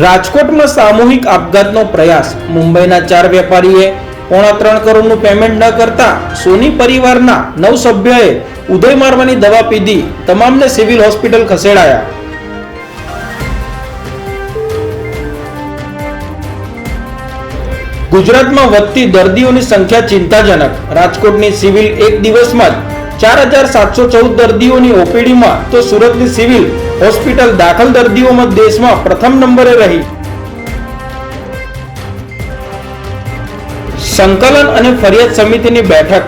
રાજકોટમાં સામૂહિક આપઘાતનો પ્રયાસ. મુંબઈના ચાર વેપારીએ પોણા ત્રણ કરોડનું પેમેન્ટ ન કરતા સોની પરિવારના નવ સભ્યોએ ઉદય મારવાની દવા પીધી તમામને સિવિલ હોસ્પિટલ ખસેડાયા. ગુજરાતમાં વધતી દર્દીઓની સંખ્યા ચિંતાજનક. રાજકોટની સિવિલ એક દિવસમાં જ ચાર હજાર સાતસો ચૌદ દર્દીઓની ઓપીડીમાં તો સુરતની સિવિલ હોસ્પિટલ દાખલ દર્દીઓમાં દેશમાં પ્રથમ નંબરે રહી. સંકલન અને ફરિયાદ સમિતિની બેઠક.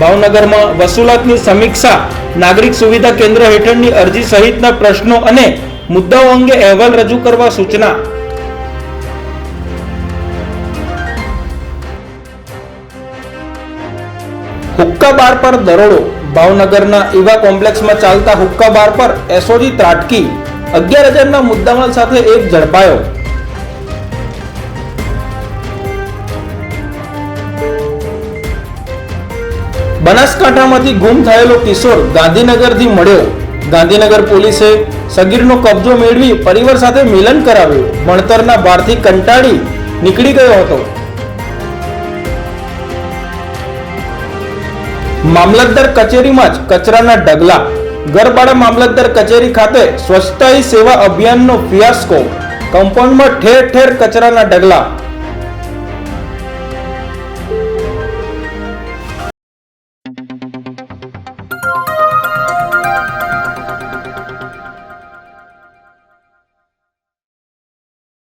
ભાવનગરમાં વસૂલાતની સમીક્ષા નાગરિક સુવિધા કેન્દ્ર હેઠળની અરજી સહિતના પ્રશ્નો અને મુદ્દાઓ અંગે અહેવાલ રજૂ કરવા સૂચના. હુક્કા બાર પર દરોડો ભાવનગરના ઈવા કોમ્પ્લેક્સમાં ચાલતા હુક્કા બાર પર એસઓજી ત્રાટકી અગિયાર હજારના મુદ્દામાલ સાથે એક ઝડપાયો. બનાસકાંઠામાંથી ગુમ થયેલો કિશોર ગાંધીનગરથી મળ્યો. ગાંધીનગર પોલીસે સગીરનો કબજો મેળવી પરિવાર સાથે મિલન કરાવ્યું. ભણતરના ભારથી કંટાળી નીકળી ગયો હતો. મામલતદાર કચેરીમાં જ કચરાના ઢગલા. ગરબાડા મામલતદાર કચેરી ખાતે સ્વચ્છતા સેવા અભિયાનનો ફિયાસ્કો. કમ્પાઉન્ડમાં ઠેર ઠેર કચરાના ઢગલા.